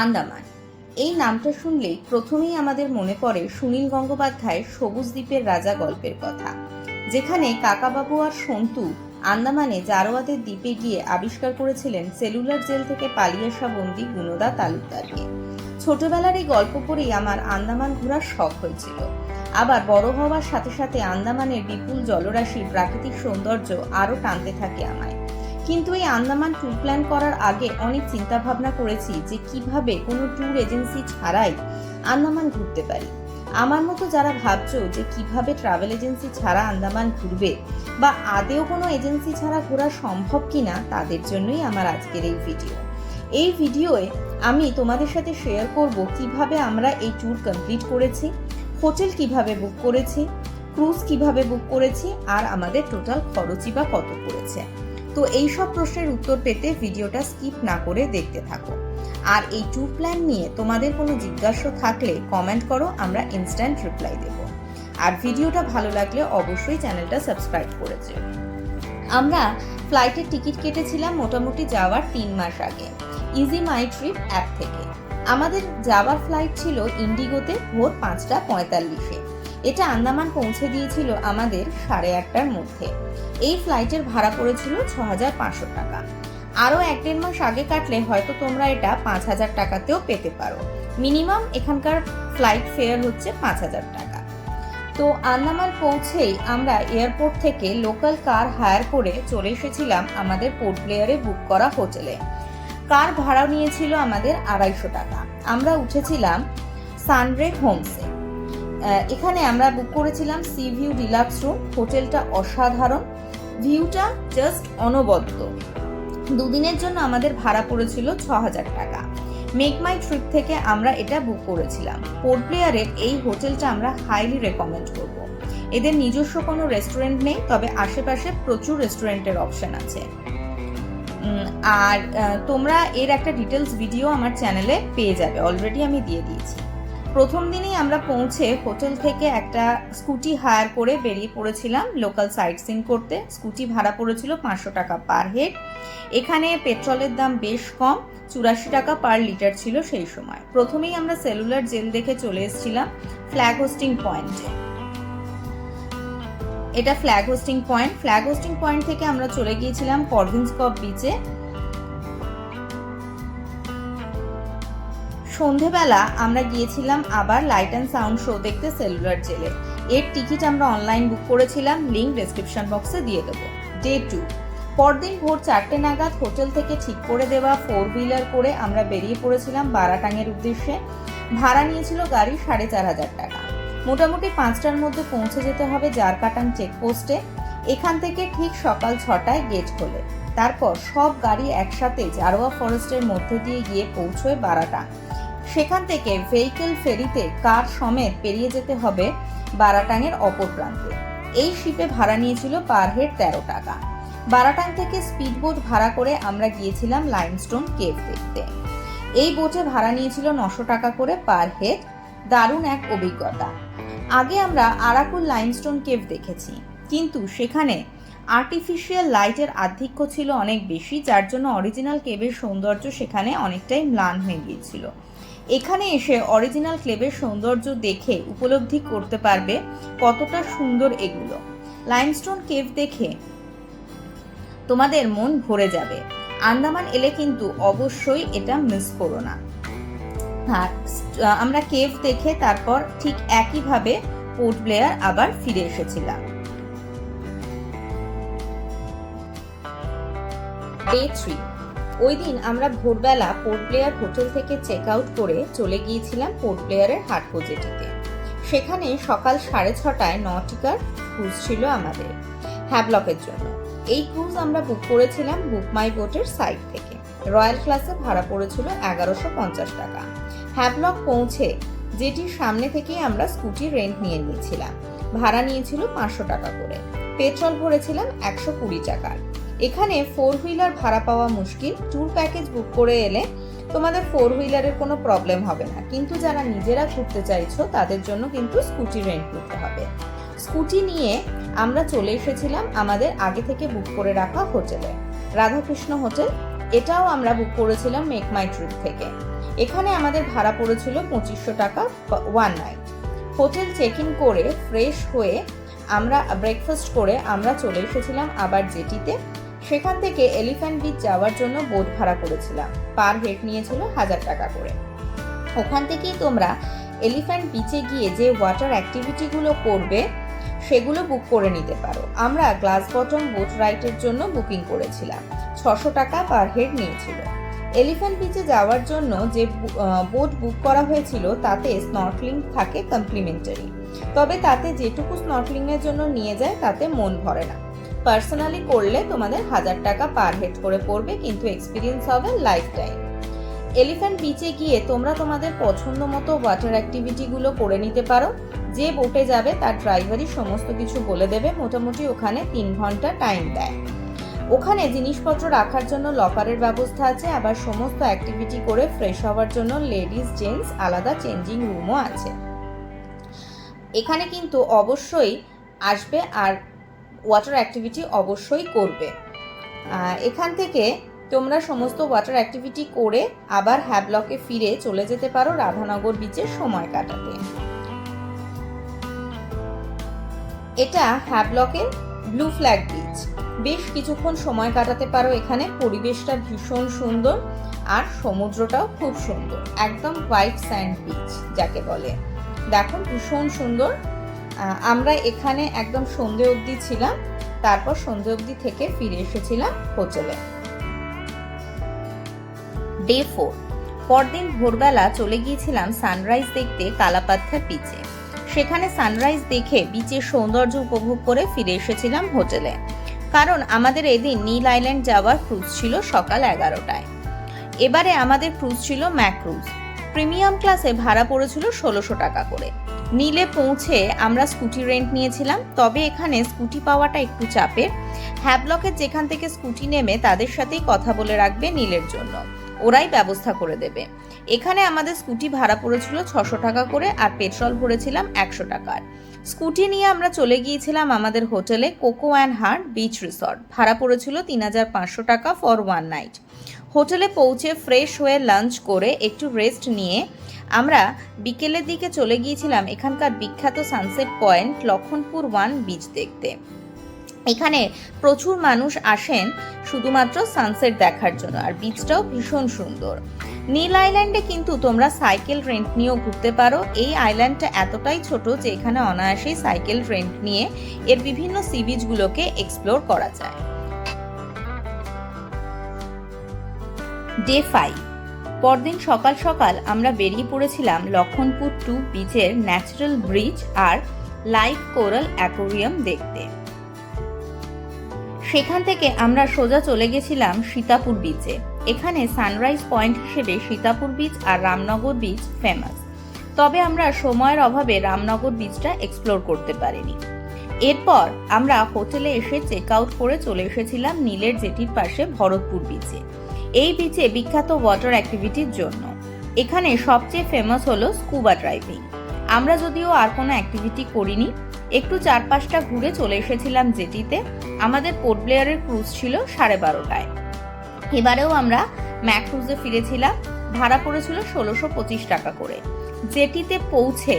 আন্দামান। এই নামটা শুনলেই প্রথমেই আমাদের মনে পড়ে সুনীল গঙ্গোপাধ্যায়ের সবুজ দ্বীপের রাজা গল্পের কথা, যেখানে কাকাবাবু আর সন্তু আন্দামানে জারোয়াদের দ্বীপে গিয়ে আবিষ্কার করেছিলেন সেলুলার জেল থেকে পালিয়ে আসা বন্দি গুণদা তালুকদারকে। ছোটবেলার এই গল্প পড়েই আমার আন্দামান ঘোরার শখ হয়েছিল। আবার বড় হওয়ার সাথে সাথে আন্দামানের বিপুল জলরাশির প্রাকৃতিক সৌন্দর্য আরও টানতে থাকে আমায়। কিন্তু এই আন্দামান ট্যুর প্ল্যান করার আগে অনেক চিন্তা ভাবনা করেছি যে কীভাবে কোনো ট্যুর এজেন্সি ছাড়াই আন্দামান ঘুরতে পারি। আমার মতো যারা ভাবছ যে কীভাবে ট্রাভেল এজেন্সি ছাড়া আন্দামান ঘুরবে বা আদেও কোনো এজেন্সি ছাড়া ঘোরা সম্ভব কিনা তাদের জন্যই আমার আজকের এই ভিডিও। এই ভিডিওয়ে আমি তোমাদের সাথে শেয়ার করব কীভাবে আমরা এই ট্যুর কমপ্লিট করেছি, হোটেল কীভাবে বুক করেছি, ক্রুজ কীভাবে বুক করেছি, আর আমাদের টোটাল খরচই বা কত পড়েছে। তো এই সব প্রশ্নের উত্তর পেতে ভিডিওটা স্কিপ না করে দেখতে থাকো। আর এই ট্যুর প্ল্যান নিয়ে তোমাদের কোনো জিজ্ঞাসা থাকলে কমেন্ট করো, আমরা ইনস্ট্যান্ট রিপ্লাই দেব। আর ভিডিওটা ভালো লাগলে অবশ্যই চ্যানেলটা সাবস্ক্রাইব করেছে আমরা ফ্লাইটের টিকিট কেটেছিলাম মোটামুটি যাওয়ার তিন মাস আগে ইজি মাই ট্রিপ অ্যাপ থেকে। আমাদের যাওয়ার ফ্লাইট ছিল ইন্ডিগোতে ভোর পাঁচটা পঁয়তাল্লিশে। এটা আন্দামান পৌঁছে দিয়েছিল আমাদের সাড়ে আটটার মধ্যে। এই ফ্লাইটের ভাড়া পড়েছিল ছ হাজার পাঁচশো টাকা। আরও এক দেড় মাস আগে কাটলে হয়তো তোমরা এটা পাঁচ হাজার টাকাতেও পেতে পারো। মিনিমাম এখানকার ফ্লাইট ফেয়ার হচ্ছে পাঁচ হাজার টাকা। তো আন্দামান পৌঁছেই আমরা এয়ারপোর্ট থেকে লোকাল কার হায়ার করে চলে এসেছিলাম আমাদের পোর্ট প্লেয়ারে বুক করা হোটেলে কার ভাড়া নিয়েছিল আমাদের আড়াইশো টাকা। আমরা উঠেছিলাম সানরে হোমসে এখানে আমরা বুক করেছিলাম সি ভিউ ডিলাক্স রুম হোটেলটা অসাধারণ ভিউটা জাস্ট অনবদ্য। দুদিনের জন্য আমাদের ভাড়া পড়েছিল ছ হাজার টাকা। মেক মাই ট্রিপ থেকে আমরা এটা বুক করেছিলাম। পোর্ট প্লেয়ারের এই হোটেলটা আমরা হাইলি রেকমেন্ড করব। এদের নিজস্ব কোনো রেস্টুরেন্ট নেই, তবে আশেপাশে প্রচুর রেস্টুরেন্টের অপশন আছে। আর তোমরা এর একটা ডিটেলস ভিডিও আমার চ্যানেলে পেয়ে যাবে। অলরেডি আমি দিয়ে দিয়েছি। প্রথম দিনেই আমরা পৌঁছে হোটেল থেকে একটা স্কুটি হায়ার করে বেরিয়ে পড়েছিলাম লোকাল সাইট সিন করতে। স্কুটি ভাড়া পড়েছিল পাঁচশো টাকা পার হেড। এখানে পেট্রোলের দাম বেশ কম, চুরাশি টাকা পার লিটার ছিল সেই সময়। প্রথমেই আমরা সেলুলার জেল দেখে চলে এসেছিলাম ফ্ল্যাগ হোস্টিং পয়েন্টে। এটা flag hoisting point. Flag hoisting point থেকে আমরা চলে গিয়েছিলাম করভিন্সকপ বিচে। সন্ধেবেলা আমরা গিয়েছিলাম আবার লাইট অ্যান্ড সাউন্ড শো দেখতে সেলুলার জেলে এর টিকিট আমরা অনলাইন বুক করেছিলাম লিঙ্ক ডেসক্রিপশন বক্সে দিয়ে দেবো। ডে টু পরদিন ভোর চারটে নাগাদ হোটেল থেকে ঠিক করে দেওয়া ফোর হুইলার করে আমরা বেরিয়ে পড়েছিলাম বারাটাঙের উদ্দেশ্যে। ভাড়া নিয়েছিল গাড়ি সাড়ে চার হাজার টাকা। মোটামুটি পাঁচটার মধ্যে পৌঁছে যেতে হবে জারকাটাং চেকপোস্টে এখান থেকে ঠিক সকাল ছটায় গেট খোলে। তারপর সব গাড়ি একসাথে জারোয়া ফরেস্টের মধ্যে দিয়ে গিয়ে পৌঁছয় বারাটাং সেখান থেকে ভেহিকেল ফেরিতে কার সমেত পেরিয়ে যেতে হবে বারাটাংয়ের অপর প্রান্তে। এই শিপে ভাড়া নিয়েছিল পার হেড তেরো টাকা। বারাটাং থেকে স্পিডবোট ভাড়া করে আমরা গিয়েছিলাম লাইমস্টোন কেভ দেখতে। এই বোটে ভাড়া নিয়েছিল নশো টাকা করে পার হেড দারুণ এক অভিজ্ঞতা। আগে আমরা আরাকুল লাইমস্টোন কেভ দেখেছি। কিন্তু সেখানে আর্টিফিশিয়াল লাইটের আধিক্য ছিল অনেক বেশি, যার জন্য অরিজিনাল কেভের সৌন্দর্য সেখানে অনেকটাই ম্লান হয়ে গিয়েছিল। এখানে এসে অরিজিনাল ক্লেবের সৌন্দর্য দেখে উপলব্ধি করতে পারবে কতটা সুন্দর এগুলো। লাইমস্টোন কেভ দেখে তোমাদের মন ভরে যাবে। আন্দামান এলে কিন্তু অবশ্যই এটা মিস করো না। আমরা কেভ দেখে তারপর ঠিক একইভাবে পোর্ট ব্লেয়ার আবার ফিরে এসেছিলাম। ডে থ্রি ওই দিন আমরা ভোরবেলা পোর্ট প্লেয়ার হোটেল থেকে চেক আউট করে চলে গিয়েছিলাম পোর্ট প্লেয়ারের হাটকো জেটিতে সেখানে সকাল সাড়ে ছটায় নটিকার ক্রুজ ছিল আমাদের হ্যাবলকের জন্য। এই ক্রুজ আমরা বুক করেছিলাম বুক মাই বোটের সাইট থেকে। রয়্যাল ক্লাসে ভাড়া পড়েছিল এগারোশো পঞ্চাশ টাকা। হ্যাবলক পৌঁছে যেটির সামনে থেকেই আমরা স্কুটি রেন্ট নিয়ে নিয়েছিলাম। ভাড়া নিয়েছিল পাঁচশো টাকা করে। পেট্রোল ভরেছিলাম একশো কুড়ি টাকার। এখানে ফোর হুইলার ভাড়া পাওয়া মুশকিল। ট্যুর প্যাকেজ বুক করে এলে তোমাদের ফোর হুইলারের কোনো প্রবলেম হবে না। কিন্তু যারা নিজেরা ঘুরতে চাইছো, তাদের জন্য কিন্তু স্কুটি রেন্ট করতে হবে। স্কুটি নিয়ে আমরা চলে এসেছিলাম আমাদের আগে থেকে বুক করে রাখা হোটেলে। রাধাকৃষ্ণ হোটেল। এটাও আমরা বুক করেছিলাম মেক মাই ট্রিপ থেকে। এখানে আমাদের ভাড়া পড়েছিল পঁচিশশো টাকা one night hotel check in করে ফ্রেশ হয়ে আমরা ব্রেকফাস্ট করে আমরা চলে এসেছিলাম আবার জেটিতে সেখান থেকে এলিফ্যান্ট বিচ যাওয়ার জন্য বোট ভাড়া করেছিলাম। পার হেড নিয়েছিল হাজার টাকা করে। ওখান থেকেই তোমরা এলিফ্যান্ট বিচে গিয়ে যে ওয়াটার অ্যাক্টিভিটিগুলো করবে, সেগুলো বুক করে নিতে পারো। আমরা গ্লাস বটম বোট রাইডের জন্য বুকিং করেছিলাম। ছশো টাকা পার হেড নিয়েছিল। এলিফ্যান্ট বিচে যাওয়ার জন্য যে বোট বুক করা হয়েছিল, তাতে স্নর্কলিং থাকে কমপ্লিমেন্টারি তবে তাতে যেটুকু স্নর্কলিং এর জন্য নিয়ে যায়, তাতে মন ভরে না। পার্সোনালি করলে তোমাদের হাজার টাকা পার হেড করে পড়বে, কিন্তু এক্সপিরিয়েন্স হবে লাইফ টাইম এলিফ্যান্ট বিচে গিয়ে তোমরা তোমাদের পছন্দ মতো ওয়াটার অ্যাক্টিভিটিগুলো করে নিতে পারো। যে বোটে যাবে তার ড্রাইভারই সমস্ত কিছু বলে দেবে, মোটামুটি ওখানে তিন ঘণ্টা টাইম দেয়। ওখানে জিনিসপত্র রাখার জন্য লকারের ব্যবস্থা আছে, আবার সমস্ত অ্যাক্টিভিটি করে ফ্রেশ হওয়ার জন্য লেডিস জেন্টস আলাদা চেঞ্জিং রুমও আছে। এখানে কিন্তু অবশ্যই আসবে আর ওয়াটার অ্যাক্টিভিটি অবশ্যই করবে। এখান থেকে তোমরা সমস্ত ওয়াটার অ্যাক্টিভিটি করে আবার হ্যাবলকে ফিরে চলে যেতে পারো রাধানগর বিচে সময় কাটাতে। এটা হ্যাবলকের ব্লু ফ্ল্যাগ বিচ বেশ কিছুক্ষণ সময় কাটাতে পারো এখানে, পরিবেশটা ভীষণ সুন্দর আর সমুদ্রটাও খুব সুন্দর, একদম হোয়াইট স্যান্ড বিচ যাকে বলে। দেখো ভীষণ সুন্দর আমরা এখানে একদম সন্ধে অবধি ছিলাম, তারপর সন্ধে অবধি থেকে ফিরে এসেছিলাম হোটেলে। ডে ফোর পরদিন ভোরবেলা চলে গিয়েছিলাম সানরাইজ দেখতে কালাপাত্থার বিচে সেখানে সানরাইজ দেখে বিচের সৌন্দর্য উপভোগ করে ফিরে এসেছিলাম হোটেলে। কারণ আমাদের এদিন নীল আইল্যান্ড যাওয়ার ক্রুজ ছিল সকাল এগারোটায়। এবারে আমাদের ক্রুজ ছিল ম্যাক ক্রুজ। প্রিমিয়াম ক্লাসে ভাড়া পড়েছিল ষোলোশো টাকা করে। নীলে পৌঁছে আমরা স্কুটি রেন্ট নিয়েছিলাম। তবে এখানে স্কুটি পাওয়াটা একটু চাপের। হ্যাবলকের যেখান থেকে স্কুটি নেমে তাদের সাথেই কথা বলে রাখবে নীলের জন্য। ওরাই ব্যবস্থা করে দেবে। এখানে আমাদের স্কুটি ভাড়া পড়েছিল ছশো টাকা করে আর পেট্রোল ভরেছিলাম একশো টাকার। স্কুটি নিয়ে আমরা চলে গিয়েছিলাম আমাদের হোটেলে Coco and Heart beach resort. ভাড়া পড়েছিল তিন হাজার পাঁচশো টাকা ফর ওয়ান নাইট। হোটেলে পৌঁছে ফ্রেশ হয়ে লাঞ্চ করে একটু রেস্ট নিয়ে আমরা বিকেলের দিকে চলে গিয়েছিলাম এখানকার বিখ্যাত sunset point Laxmanpur one beach দেখতে। এখানে প্রচুর মানুষ আসেন শুধুমাত্র সানসেট দেখার জন্য, আর বিচটাও ভীষণ সুন্দর। নীল আইল্যান্ডে কিন্তু তোমরা সাইকেল রেন্ট নিয়েও ঘুরতে পারো। এই আইল্যান্ডটা এতটাই ছোট যে এখানে অনায়াসেই সাইকেল রেন্ট নিয়ে এর বিভিন্ন সি বিচগুলোকে এক্সপ্লোর করা যায়। ডে ফাইভ পরদিন সকাল সকাল আমরা বেরিয়ে পড়েছিলাম লক্ষণপুর টু বিচের ন্যাচারাল ব্রিজ আর লাইভ কোরাল অ্যাকোরিয়াম দেখতে। সেখান থেকে আমরা সোজা চলে গেছিলাম সীতাপুর বিচে। এখানে সানরাইজ পয়েন্ট হিসেবে সীতাপুর বিচ আর রামনগর বিচ ফেমাস তবে আমরা সময়ের অভাবে রামনগর বিচটা এক্সপ্লোর করতে পারিনি। এরপর আমরা হোটেলে এসে চেক আউট করে চলে এসেছিলাম নীলের জেটির পাশে ভরতপুর বিচে। এই বিচে বিখ্যাত ওয়াটার অ্যাক্টিভিটির জন্য। এখানে সবচেয়ে ফেমাস হলো স্কুবা ড্রাইভিং আমরা যদিও আর কোনো অ্যাক্টিভিটি করিনি, একটু চারপাশটা ঘুরে চলে এসেছিলাম জেটিতে আমাদের পোর্ট ব্লেয়ারের ক্রুজ ছিল সাড়ে বারোটায়। এবারেও আমরা ম্যাক ক্রুজে ফিরেছিলাম, ভাড়া পড়েছিল ষোলোশো পঁচিশ টাকা করে। জেটিতে পৌঁছে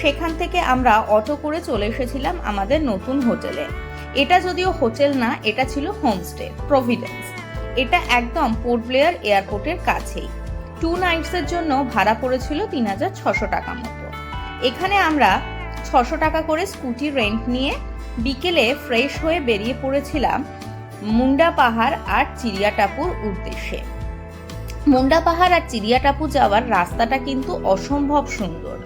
সেখান থেকে আমরা অটো করে চলে এসেছিলাম আমাদের নতুন হোটেলে। এটা যদিও হোটেল না, এটা ছিল হোমস্টে প্রভিডেন্স এটা একদম পোর্ট ব্লেয়ার এয়ারপোর্টের কাছেই। টু নাইটসের জন্য ভাড়া পড়েছিল তিন হাজার ছশো টাকা মতো। এখানে আমরা ছশো টাকা করে স্কুটি রেন্ট নিয়ে বিকেলে ফ্রেশ হয়ে বেরিয়ে পড়েছিলাম মুন্ডা পাহাড় আর চিড়িয়াটাপুর উদ্দেশ্যে। মুন্ডা পাহাড় আর চিড়িয়াটাপু যাওয়ার রাস্তাটা কিন্তু অসম্ভব সুন্দর।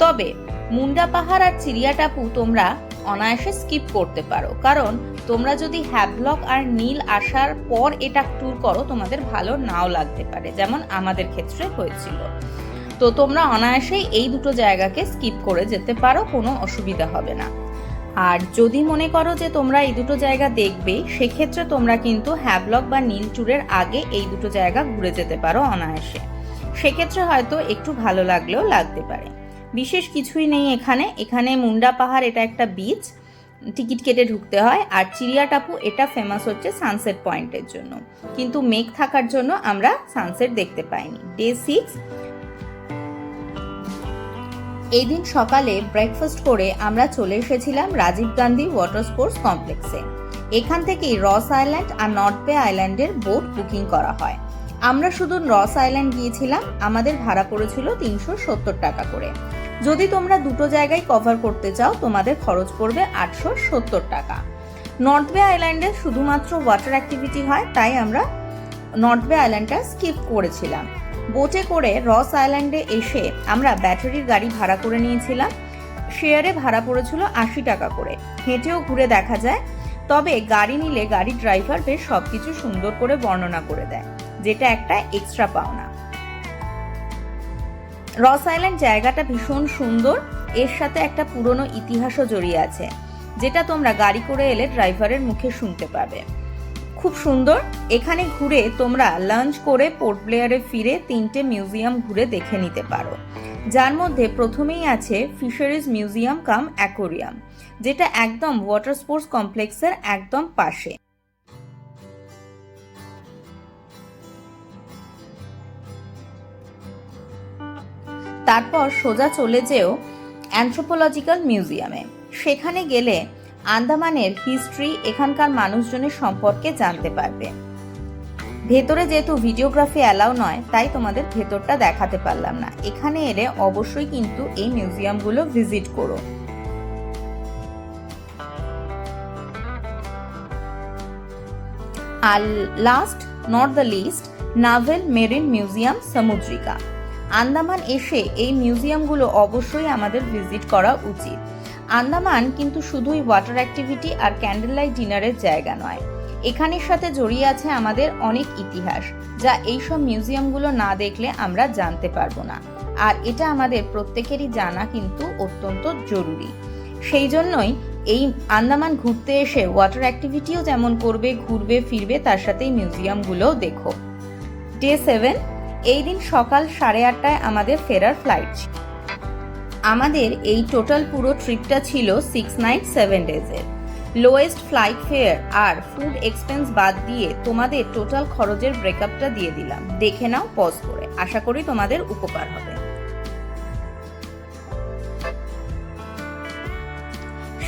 তবে মুন্ডা পাহাড় আর চিড়িয়াটাপু তোমরা অনায়াসে স্কিপ করতে পারো, কারণ তোমরা যদি হ্যাভলক আর নীল আসার পর এটা ট্যুর করো, তোমাদের ভালো নাও লাগতে পারে, যেমন আমাদের ক্ষেত্রে হয়েছিল। তো তোমরা অনায়াসেই এই দুটো জায়গাকে স্কিপ করে যেতে পারো, কোনো অসুবিধা হবে না। আর যদি মনে করো যে তোমরা এই দুটো জায়গা দেখবে, সেক্ষেত্রে তোমরা কিন্তু হ্যাভলক বা নীল ট্যুরের আগে এই দুটো জায়গা ঘুরে যেতে পারো অনায়াসে। সেক্ষেত্রে হয়তো একটু ভালো লাগলেও লাগতে পারে। বিশেষ কিছুই নেই এখানে। এখানে মুন্ডা পাহাড় এটা একটা বিচ টিকিট কেটে ঢুকতে হয়। আর চিড়িয়া টাপু এটা ফেমাস হচ্ছে সানসেট পয়েন্টের জন্য। কিন্তু মেঘ থাকার জন্য আমরা সানসেট দেখতে পাইনি। ডে সিক্স এই দিন সকালে ব্রেকফাস্ট করে আমরা চলে এসেছিলাম রাজীব গান্ধী ওয়াটার স্পোর্টস কমপ্লেক্সে এখান থেকেই রস আইল্যান্ড আর নর্থ বে আইল্যান্ডের বোট বুকিং করা হয়। আমরা শুধু রস আইল্যান্ড গিয়েছিলাম, আমাদের ভাড়া পড়েছিল তিনশো সত্তর টাকা করে। যদি তোমরা দুটো জায়গায় কভার করতে চাও, তোমাদের খরচ পড়বে আটশো সত্তর টাকা। নর্থ বে আইল্যান্ডে শুধুমাত্র ওয়াটার অ্যাক্টিভিটি হয়, তাই আমরা নর্থ বে আইল্যান্ডটা স্কিপ করেছিলাম। বোটে করে রস আইল্যান্ডে এসে আমরা ব্যাটারির গাড়ি ভাড়া করে নিয়েছিলাম। শেয়ারে ভাড়া পড়েছিল আশি টাকা করে। হেঁটেও ঘুরে দেখা যায়, তবে গাড়ি নিলে গাড়ির ড্রাইভার বেশ সব কিছু সুন্দর করে বর্ণনা করে দেয়, যেটা একটা এক্সট্রা পাওনা। রস আইল্যান্ড জায়গাটা ভীষণ সুন্দর। এর সাথে একটা পুরনো ইতিহাসও জড়িয়ে আছে, যেটা তোমরা গাড়ি করে এলে ড্রাইভারের মুখে শুনতে পাবে। খুব সুন্দর। এখানে ঘুরে তোমরা লাঞ্চ করে পোর্ট ব্লেয়ারে ফিরে তিনটে মিউজিয়াম ঘুরে দেখে নিতে পারো। যার মধ্যে প্রথমেই আছে ফিশারিজ মিউজিয়াম কাম অ্যাকোরিয়াম, যেটা একদম ওয়াটার স্পোর্টস কমপ্লেক্সের একদম পাশে। তারপর সোজা চলে যেও অ্যানথ্রোপোলজিক্যাল মিউজিয়ামে। সেখানে গেলে আন্দামানের হিস্ট্রি, এখানকার মানুষজনের সম্পর্কে জানতে পারবে। ভেতরে যেহেতু ভিডিওগ্রাফি অ্যালাউ নয়, তাই তোমাদের ভেতরটা দেখাতে পারলাম না। এখানে এলে অবশ্যই কিন্তু এই মিউজিয়ামগুলো ভিজিট করো। আর last, not the least, naval marine museum, Samudrika. Andaman এসে এই মিউজিয়ামগুলো অবশ্যই আমাদের ভিজিট করা উচিত। আন্দামান কিন্তু শুধুই ওয়াটার অ্যাক্টিভিটি আর ক্যান্ডেল লাইট ডিনারের জায়গা নয়। এখানের সাথে জড়িয়ে আছে আমাদের অনেক ইতিহাস, যা এইসব মিউজিয়ামগুলো না দেখলে আমরা জানতে পারব না। আর এটা আমাদের প্রত্যেকেরই জানা কিন্তু অত্যন্ত জরুরি। সেই জন্যই এই আন্দামান ঘুরতে এসে ওয়াটার অ্যাক্টিভিটিও যেমন করবে, ঘুরবে, ফিরবে, তার সাথে মিউজিয়ামগুলোও দেখো। ডে সেভেন এই দিন সকাল সাড়ে আটটায় আমাদের ফেরার ফ্লাইট ছিল আমাদের এই টোটাল পুরো ট্রিপটা ছিল সিক্স নাইট সেভেন ডেজের লোয়েস্ট ফ্লাইট ফেয়ার আর ফুড এক্সপেন্স বাদ দিয়ে তোমাদের টোটাল খরচের ব্রেকআপটা দিয়ে দিলাম। দেখে নাও পজ করে। আশা করি তোমাদের উপকার হবে।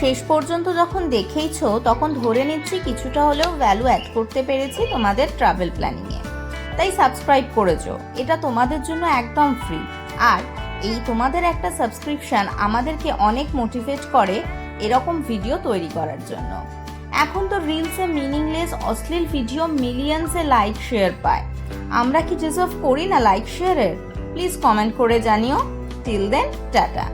শেষ পর্যন্ত যখন দেখেইছো, তখন ধরে নিচ্ছি কিছুটা হলেও ভ্যালু অ্যাড করতে পেরেছি তোমাদের ট্রাভেল প্ল্যানিংয়ে তাই সাবস্ক্রাইব করেছ। এটা তোমাদের জন্য একদম ফ্রি আর এই তোমাদের একটা সাবস্ক্রিপশন আমাদেরকে অনেক মোটিভেট করে এরকম ভিডিও তৈরি করার জন্য। এখন তো রিলসে মিনিংলেস অশ্লীল ভিডিও মিলিয়ন্সে লাইক শেয়ার পায়। আমরা কি ডিজার্ভ করি না লাইক শেয়ারের প্লিজ কমেন্ট করে জানিও। Till then tata.